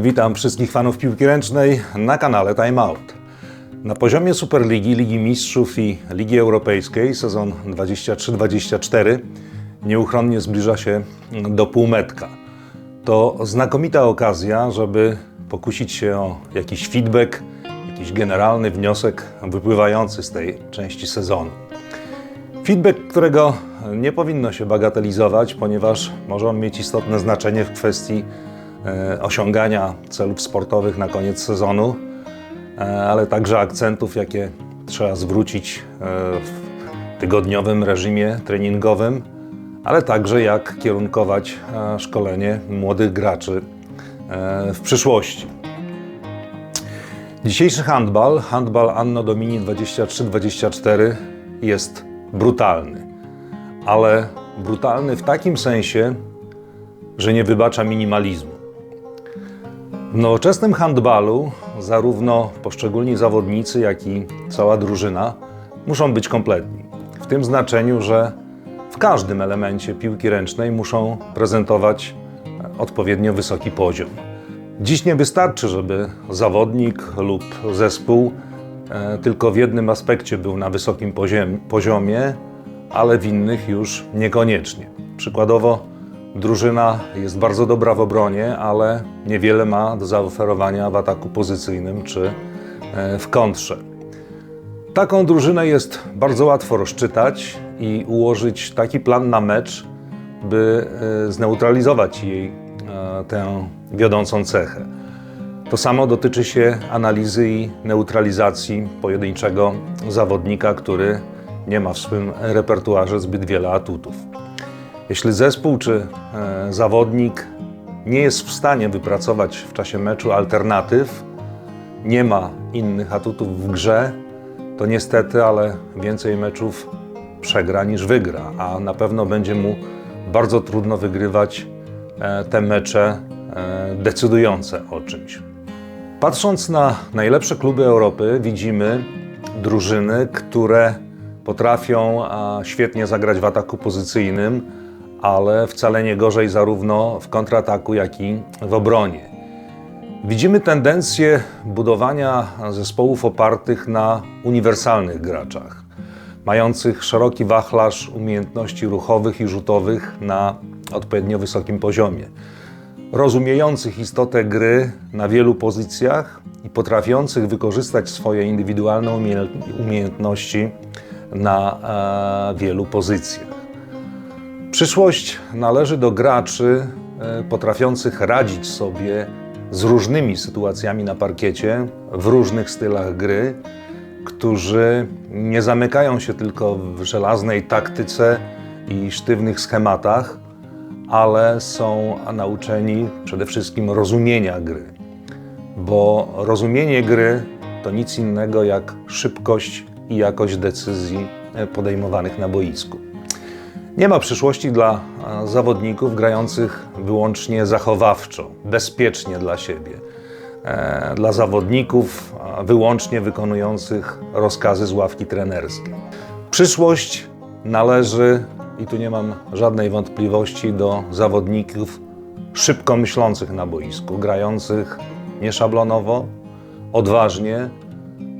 Witam wszystkich fanów piłki ręcznej na kanale Time Out. Na poziomie Superligi, Ligi Mistrzów i Ligi Europejskiej sezon 23-24 nieuchronnie zbliża się do półmetka. To znakomita okazja, żeby pokusić się o jakiś feedback, jakiś generalny wniosek wypływający z tej części sezonu. Feedback, którego nie powinno się bagatelizować, ponieważ może on mieć istotne znaczenie w kwestii osiągania celów sportowych na koniec sezonu, e, ale także akcentów, jakie trzeba zwrócić e, w tygodniowym reżimie treningowym, ale także jak kierunkować e, szkolenie młodych graczy e, w przyszłości. Dzisiejszy handbal, handbal Anno Domini 23-24 jest brutalny, ale brutalny w takim sensie, że nie wybacza minimalizmu. W nowoczesnym handbalu zarówno poszczególni zawodnicy, jak i cała drużyna muszą być kompletni. W tym znaczeniu, że w każdym elemencie piłki ręcznej muszą prezentować odpowiednio wysoki poziom. Dziś nie wystarczy, żeby zawodnik lub zespół e, tylko w jednym aspekcie był na wysokim poziomie, ale w innych już niekoniecznie. Przykładowo, drużyna jest bardzo dobra w obronie, ale niewiele ma do zaoferowania w ataku pozycyjnym czy e, w kontrze. Taką drużynę jest bardzo łatwo rozczytać i ułożyć taki plan na mecz, by e, zneutralizować jej e, tę wiodącą cechę. To samo dotyczy się analizy i neutralizacji pojedynczego zawodnika, który nie ma w swym repertuarze zbyt wiele atutów. Jeśli zespół czy e, zawodnik nie jest w stanie wypracować w czasie meczu alternatyw, nie ma innych atutów w grze, to niestety, ale więcej meczów przegra niż wygra, a na pewno będzie mu bardzo trudno wygrywać e, te mecze e, decydujące o czymś. Patrząc na najlepsze kluby Europy, widzimy drużyny, które potrafią świetnie zagrać w ataku pozycyjnym, ale wcale nie gorzej zarówno w kontrataku, jak i w obronie. Widzimy tendencję budowania zespołów opartych na uniwersalnych graczach, mających szeroki wachlarz umiejętności ruchowych i rzutowych na odpowiednio wysokim poziomie, rozumiejących istotę gry na wielu pozycjach i potrafiących wykorzystać swoje indywidualne umie- umiejętności na e, wielu pozycjach. Przyszłość należy do graczy e, potrafiących radzić sobie z różnymi sytuacjami na parkiecie, w różnych stylach gry, którzy nie zamykają się tylko w żelaznej taktyce i sztywnych schematach, ale są nauczeni przede wszystkim rozumienia gry. Bo rozumienie gry to nic innego jak szybkość i jakość decyzji e, podejmowanych na boisku. Nie ma przyszłości dla e, zawodników grających wyłącznie zachowawczo, bezpiecznie dla siebie. E, Dla zawodników e, wyłącznie wykonujących rozkazy z ławki trenerskiej. Przyszłość należy, i tu nie mam żadnej wątpliwości, do zawodników szybko myślących na boisku, grających nieszablonowo, odważnie,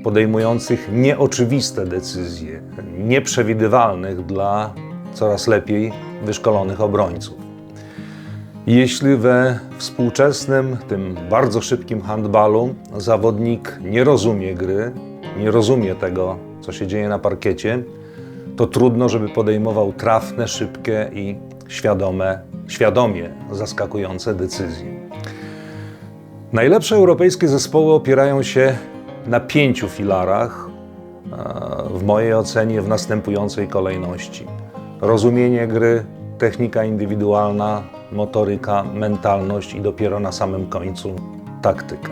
podejmujących nieoczywiste decyzje, nieprzewidywalnych dla coraz lepiej wyszkolonych obrońców. Jeśli we współczesnym, tym bardzo szybkim handbalu zawodnik nie rozumie gry, nie rozumie tego, co się dzieje na parkiecie, to trudno, żeby podejmował trafne, szybkie i świadome, świadomie zaskakujące decyzje. Najlepsze europejskie zespoły opierają się na pięciu filarach, e, w mojej ocenie w następującej kolejności: rozumienie gry, technika indywidualna, motoryka, mentalność i dopiero na samym końcu taktyka.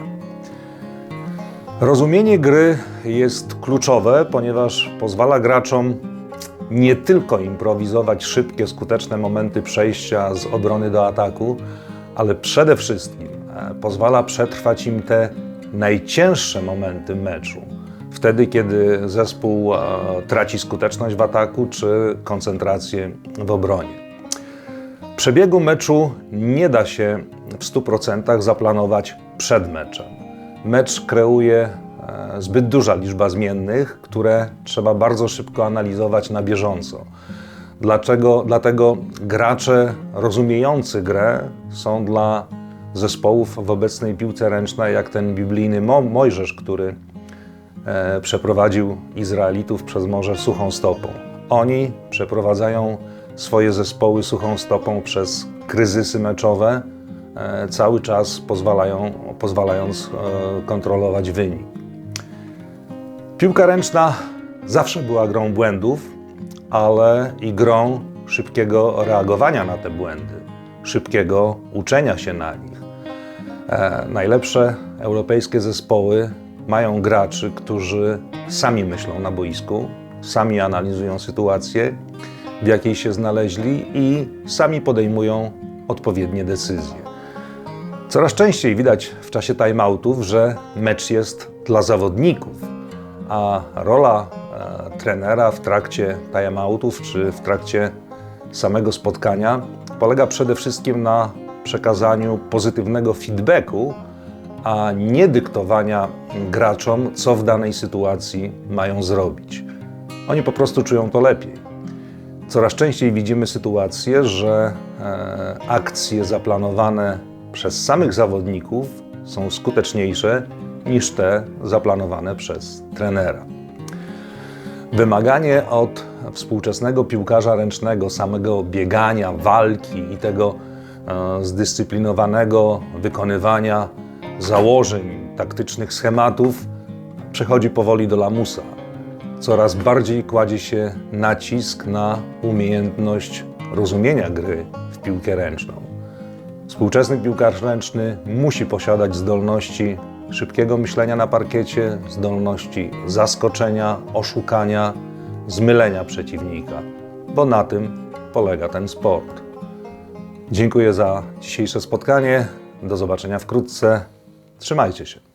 Rozumienie gry jest kluczowe, ponieważ pozwala graczom nie tylko improwizować szybkie, skuteczne momenty przejścia z obrony do ataku, ale przede wszystkim e, pozwala przetrwać im te najcięższe momenty meczu. Wtedy, kiedy zespół e, traci skuteczność w ataku czy koncentrację w obronie. Przebiegu meczu nie da się w 100% zaplanować przed meczem. Mecz kreuje e, zbyt duża liczba zmiennych, które trzeba bardzo szybko analizować na bieżąco. Dlaczego? Dlatego gracze rozumiejący grę są dla zespołów w obecnej piłce ręcznej, jak ten biblijny Mo Mojżesz, który przeprowadził Izraelitów przez morze suchą stopą. Oni przeprowadzają swoje zespoły suchą stopą przez kryzysy meczowe, e, cały czas pozwalają, pozwalając e, kontrolować wynik. Piłka ręczna zawsze była grą błędów, ale i grą szybkiego reagowania na te błędy, szybkiego uczenia się na nich. E, najlepsze europejskie zespoły mają graczy, którzy sami myślą na boisku, sami analizują sytuację, w jakiej się znaleźli i sami podejmują odpowiednie decyzje. Coraz częściej widać w czasie timeoutów, że mecz jest dla zawodników, a rola e, trenera w trakcie timeoutów czy w trakcie samego spotkania polega przede wszystkim na przekazaniu pozytywnego feedbacku, a nie dyktowania graczom, co w danej sytuacji mają zrobić. Oni po prostu czują to lepiej. Coraz częściej widzimy sytuację, że e, akcje zaplanowane przez samych zawodników są skuteczniejsze niż te zaplanowane przez trenera. Wymaganie od współczesnego piłkarza ręcznego, samego biegania, walki i tego e, zdyscyplinowanego wykonywania założeń, taktycznych schematów przechodzi powoli do lamusa. Coraz bardziej kładzie się nacisk na umiejętność rozumienia gry w piłkę ręczną. Współczesny piłkarz ręczny musi posiadać zdolności szybkiego myślenia na parkiecie, zdolności zaskoczenia, oszukania, zmylenia przeciwnika, bo na tym polega ten sport. Dziękuję za dzisiejsze spotkanie. Do zobaczenia wkrótce. Trzymajcie się.